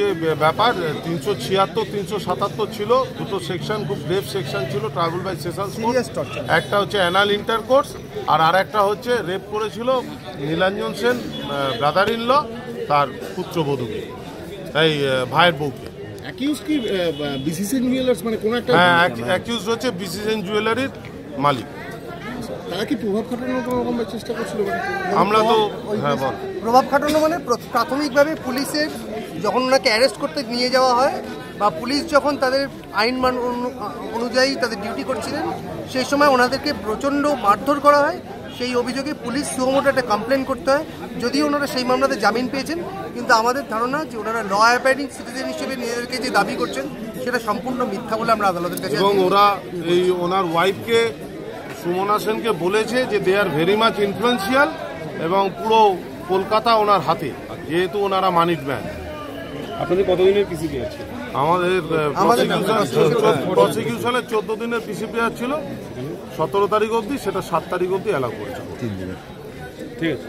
হচ্ছে ব্যাপার তিনশো ছিয়াত্তর তিনশো সাতাত্তর ছিল দুটো সেকশন খুব গ্রেভ সেকশন ছিল ট্রাভেল বাই সেশন একটা হচ্ছে অ্যানাল ইন্টার কোর্স আর আর একটা হচ্ছে রেপ করেছিল Nilanjan Sen brother in law তার পুত্রবধূকে এই আহ, ভাইয়ের বউকে। অ্যাকিউজ কি জুয়েলার্স মানে কোন একটা হ্যাঁ অ্যাকিউজ হচ্ছে জুয়েলারির মালিক। তারা কি প্রভাব খাটানোর কোনো রকম চেষ্টা করছিল? আমরা তো হ্যাঁ প্রভাব খাটানো মানে প্রাথমিকভাবে পুলিশের যখন ওনাকে অ্যারেস্ট করতে নিয়ে যাওয়া হয় বা পুলিশ যখন তাদের আইন মান অনুযায়ী তাদের ডিউটি করছিলেন, সেই সময় ওনাদেরকে প্রচণ্ড মারধর করা হয়। সেই অভিযোগে পুলিশ সুমোটো একটা কমপ্লেন করতে হয়। যদিও ওনারা সেই মামলাতে জামিন পেয়েছেন, কিন্তু আমাদের ধারণা যে ওনারা ল অ্যাবাইডিং সিটিজেন হিসেবে নিজেদেরকে যে দাবি করছেন, সেটা সম্পূর্ণ মিথ্যা বলে আমরা আদালতের কাছে এবং ওরা এই ওনার ওয়াইফকে সুমনা সেনকে বলেছে যে they are very much influential এবং পুরো কলকাতা ওনার হাতে, যেহেতু ওনারা মানিক ম্যান আপনাদের কতদিনের পিসিপি আছে আমাদের আমাদের প্রসিকিউশনের চোদ্দ দিনের পিসিপিআর ছিল। সতেরো তারিখ অবধি সেটা সাত তারিখ অবধি অ্যালাউ করেছে। ঠিক আছে।